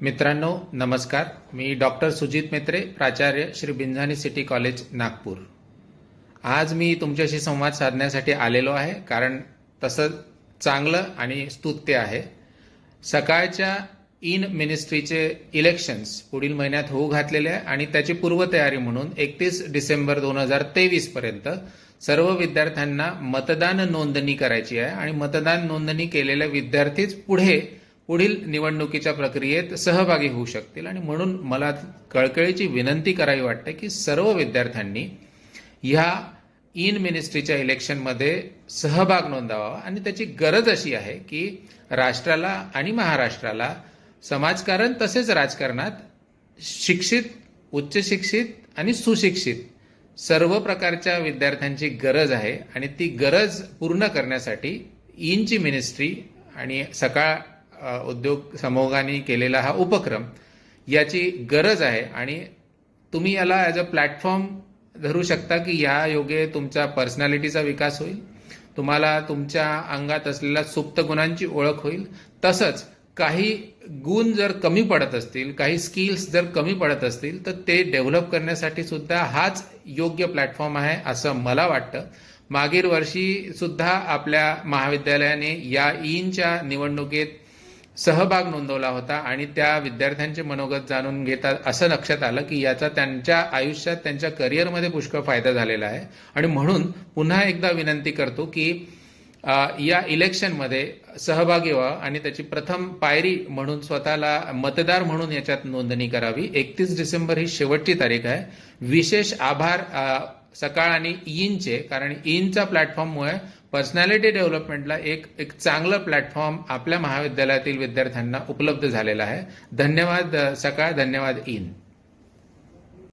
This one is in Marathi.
मित्रांनो नमस्कार. मी डॉक्टर सुजित मेत्रे प्राचार्य श्री बिंझानी सिटी कॉलेज नागपूर. आज मी तुमच्याशी संवाद साधण्यासाठी आलेलो आहे कारण तसं चांगलं आणि स्तुत्य आहे. सकाळच्या इन मिनिस्ट्रीचे इलेक्शन्स पुढील महिन्यात होऊ घातलेले आहे आणि त्याची पूर्वतयारी म्हणून एकतीस डिसेंबर दोन हजार तेवीसपर्यंत सर्व विद्यार्थ्यांना मतदान नोंदणी करायची आहे आणि मतदान नोंदणी केलेले विद्यार्थीच पुढे पुढील निवडणुकीच्या प्रक्रियेत सहभागी होऊ शकतील. आणि म्हणून मला कळकळीची विनंती करावी वाटते की सर्व विद्यार्थ्यांनी ह्या इन मिनिस्ट्रीच्या इलेक्शनमध्ये सहभाग नोंदवावा. आणि त्याची गरज अशी आहे की राष्ट्राला आणि महाराष्ट्राला समाजकारण तसेच राजकारणात शिक्षित उच्च शिक्षित आणि सुशिक्षित सर्व प्रकारच्या विद्यार्थ्यांची गरज आहे. आणि ती गरज पूर्ण करण्यासाठी इनची मिनिस्ट्री आणि सकाळ उद्योग समूहाने केलेला हा उपक्रम याची गरज आहे. आणि तुम्ही याला ॲज अ प्लॅटफॉर्म धरू शकता की या योगे तुमच्या पर्सनॅलिटीचा विकास होईल. तुम्हाला तुमच्या अंगात असलेल्या सुप्त गुणांची ओळख होईल. तसंच काही गुण जर कमी पडत असतील काही स्किल्स जर कमी पडत असतील तर ते डेव्हलप करण्यासाठी सुद्धा हाच योग्य प्लॅटफॉर्म आहे असं मला वाटतं. मागील वर्षी सुद्धा आपल्या महाविद्यालयाने या ईनच्या निवडणुकीत सहभाग नोंदवला होता आणि त्या विद्यार्थ्यांचे मनोगत जाणून घेता असं लक्षात आलं की याचा त्यांच्या आयुष्यात त्यांच्या करिअरमध्ये पुष्कळ फायदा झालेला आहे. आणि म्हणून पुन्हा एकदा विनंती करतो की या इलेक्शनमध्ये सहभागी व्हा आणि त्याची प्रथम पायरी म्हणून स्वतःला मतदार म्हणून याच्यात नोंदणी करावी. एकतीस डिसेंबर ही शेवटची तारीख आहे. विशेष आभार सकाळ आणि ईनचे कारण ईनच्या प्लॅटफॉर्ममुळे पर्सनॅलिटी डेव्हलपमेंटला एक एक चांगलं प्लॅटफॉर्म आपल्या महाविद्यालयातील विद्यार्थ्यांना उपलब्ध झालेला आहे. धन्यवाद सकाळ धन्यवाद ईन.